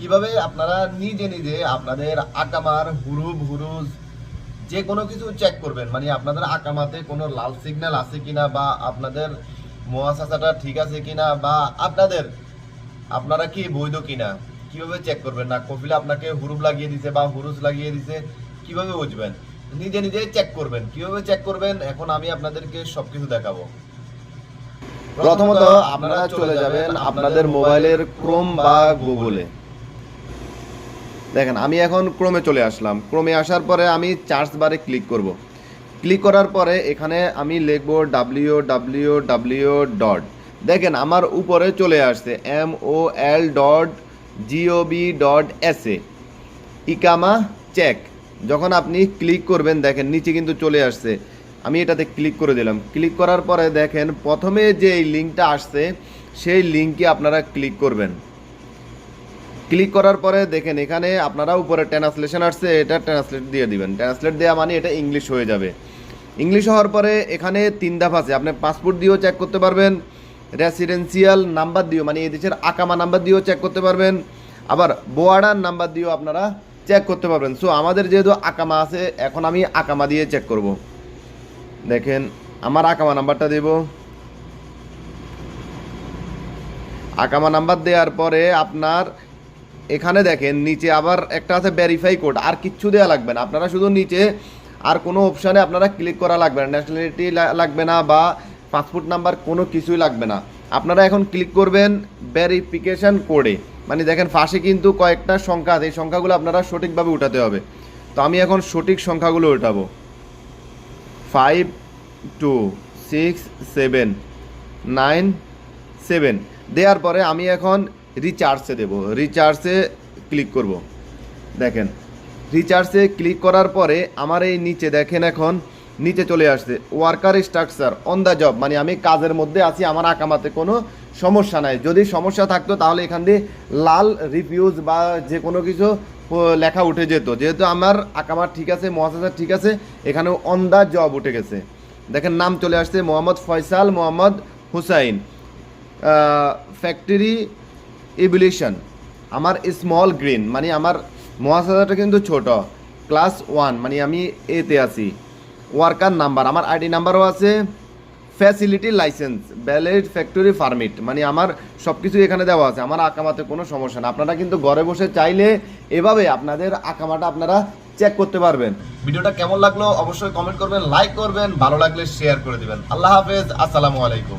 কীভাবে আপনারা নিজে নিজে আপনাদের আকামার হুরুব হুরুজ যে কোনো কিছু চেক করবেন। মানে আপনাদের আকামাতে কোনো লাল সিগন্যাল আছে কিনা বা আপনাদের মহাশাসাটা ঠিক আছে কিনা বা আপনাদের আপনারা কি বৈধ কিনা কীভাবে চেক করবেন? না কপিলে আপনাকে হুরুব লাগিয়ে দিছে বা হুরুজ লাগিয়ে দিছে কীভাবে বুঝবেন? নিজে নিজে চেক করবেন। কীভাবে চেক করবেন? এখন আমি আপনাদেরকে সবকিছু দেখাবো। প্রথমত আপনারা চলে যাবেন আপনাদের মোবাইলের ক্রোম বা গুগলে দেখেন, আমি এখন ক্রোমে চলে আসলাম। ক্রোমে আসার পরে আমি চার্জ বারে ক্লিক করব। ক্লিক করার পরে এখানে আমি লিখব ডাব্লিউ ডাব্লিউ ডাব্লিউ ডট দেখেন, আমার উপরে চলে আসছে M O L dot G O V dot S A ইকামা check যখন আপনি ক্লিক করবেন, দেখেন, নিচে কিন্তু চলে আসছে। আমি এটাতে ক্লিক করে দিলাম। ক্লিক করার পরে দেখেন, প্রথমে যে লিঙ্কটা আসছে, সেই লিঙ্কে আপনারা ক্লিক করবেন। ক্লিক করার পরে দেখেন এখানে আপনারা উপরে ট্রান্সলেশন আসছে, এটা ট্রান্সলেট দিয়ে দিবেন। ট্রান্সলেট দেওয়া মানে এটা ইংলিশ হয়ে যাবে। ইংলিশ হওয়ার পরে এখানে তিন ধাপ আছে। আপনি পাসপোর্ট দিয়েও চেক করতে পারবেন রেসিডেন্সিয়াল নাম্বার দিয়েও মানে এই দেশের আকামা নাম্বার দিয়েও চেক করতে পারবেন, আবার বোয়ার্ডার নাম্বার দিয়েও আপনারা চেক করতে পারবেন। সো আমাদের যেহেতু আকামা আছে, এখন আমি আকামা দিয়ে চেক করব। দেখেন, আমার আকামা নাম্বারটা দেব। আকামা নাম্বার দেওয়ার পরে আপনার এখানে দেখেন, নিচে আবার একটা আছে ভেরিফাই কোড আর কিচ্ছু দেওয়া লাগবে না। আপনারা শুধু নিচে আর কোনো অপশানে আপনারা ক্লিক করা লাগবে না। ন্যাশনালিটি লাগবে না বা পাসপোর্ট নাম্বার কোনো কিছুই লাগবে না। আপনারা এখন ক্লিক করবেন ভেরিফিকেশন কোডে মানে দেখেন পাশে কিন্তু কয়েকটা সংখ্যা আছে, এই সংখ্যাগুলো আপনারা সঠিকভাবে উঠাতে হবে। তো আমি এখন সঠিক সংখ্যাগুলো উঠাবো। Five two six seven nine seven দেওয়ার পরে আমি এখন রিচার্জে দেব। রিচার্জে ক্লিক করব। দেখেন রিচার্জে ক্লিক করার পরে আমার এই নিচে দেখেন এখন, নিচে চলে আসছে worker structure on the job মানে আমি কাজের মধ্যে আছি, আমার আকামাতে কোনো সমস্যা নাই। যদি সমস্যা থাকতো তাহলে এখান দিয়ে লাল রিভিউজ বা যে কোনো কিছু লেখা উঠে যেত। যেহেতু আমার আকামার ঠিক আছে, মহাসাসার ঠিক আছে এখানে অন দ্য জব উঠে গেছে। দেখেন, নাম চলে আসছে মোহাম্মদ ফয়সাল মোহাম্মদ হুসাইন। ফ্যাক্টরি ইভলিউশন আমার স্মল গ্রিন মানে আমার মহাসাজাটা কিন্তু ছোট ক্লাস ওয়ান মানে আমি এতে আছি। ওয়ার্কার নাম্বার আমার আইডি নাম্বারও আছে facility licence valid factory permit মানে আমার সব কিছু এখানে দেওয়া আছে, আমার আকামাতে কোনো সমস্যা না আপনারা কিন্তু ঘরে বসে চাইলে এভাবে আপনাদের আকামাটা আপনারা চেক করতে পারবেন। ভিডিওটা কেমন লাগল অবশ্যই কমেন্ট করবেন লাইক করবেন, ভালো লাগলে শেয়ার করে দিবেন। আল্লাহ হাফেজ, আসসালামু আলাইকুম।